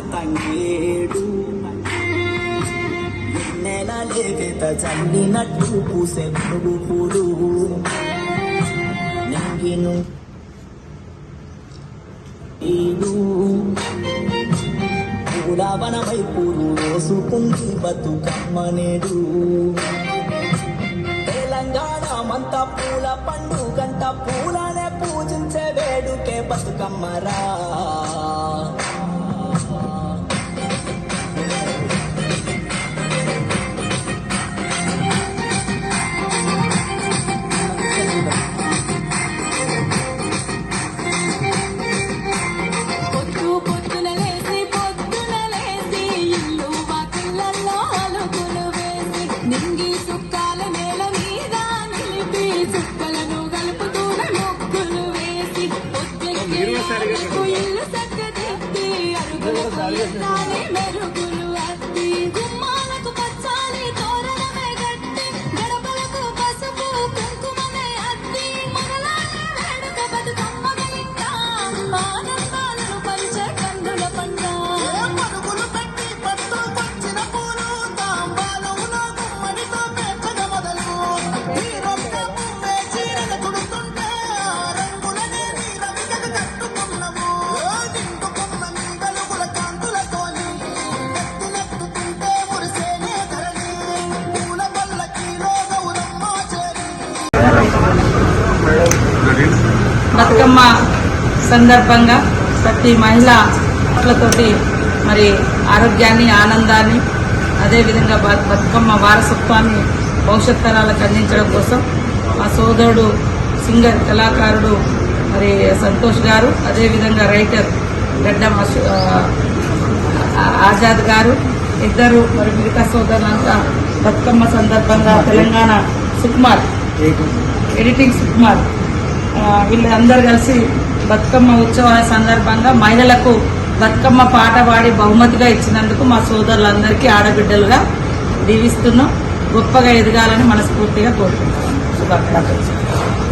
తంగేడు. నెల లేత చల్లినట్టు పూసే పురుగు పూలు. నింగిను ఈడు పూలవనమై పూలు రోసుకుంది బతుకమ్మనేడు. తెలంగాణ మంత పూల పండుగంట పూలనే పూజించే వేడుకే బతుకమ్మరా. పొద్దెక్కి ఆడకు ఇల్లు చక్కదిద్ది అరుగులకు ఎత్తాలి మెరుగులు అద్ది గుమ్మాలకు పచ్చాలి తోరణమే గట్టి గడపలకు పసుపు కుంకుమనే అద్ది మొదలాలి వేడుక బతుకమ్మ ఇంకా ఆనందాలను పరిచే కందుల పంట పరుగులు పెట్టి పట్టు వచ్చిన పూలు తాంబాలములో గుమ్మడితో పేర్చగ మొదలు బతుకమ్మ సందర్భంగా ప్రతి మహిళ తోటి మరి ఆరోగ్యాన్ని ఆనందాన్ని అదేవిధంగా బతుకమ్మ వారసత్వాన్ని భవిష్యత్ తరాలకు అందించడం కోసం మా సోదరుడు సింగర్ కళాకారుడు మరి సంతోష్ గారు అదేవిధంగా రైటర్ గడ్డం ఆజాద్ గారు ఇద్దరు మరి మిగతా సోదరులంతా బతుకమ్మ సందర్భంగా తెలంగాణ సుకుమార్ ఎడిటింగ్ సుకుమార్. వీళ్ళందరూ కలిసి బతుకమ్మ ఉత్సవాల సందర్భంగా మహిళలకు బతుకమ్మ పాట పాడి బహుమతిగా ఇచ్చినందుకు మా సోదరులందరికీ ఆడబిడ్డలుగా దీవిస్తున్నాం. గొప్పగా ఎదగాలని మనస్ఫూర్తిగా కోరుకుంటున్నాం. శుభాకాంక్షలు.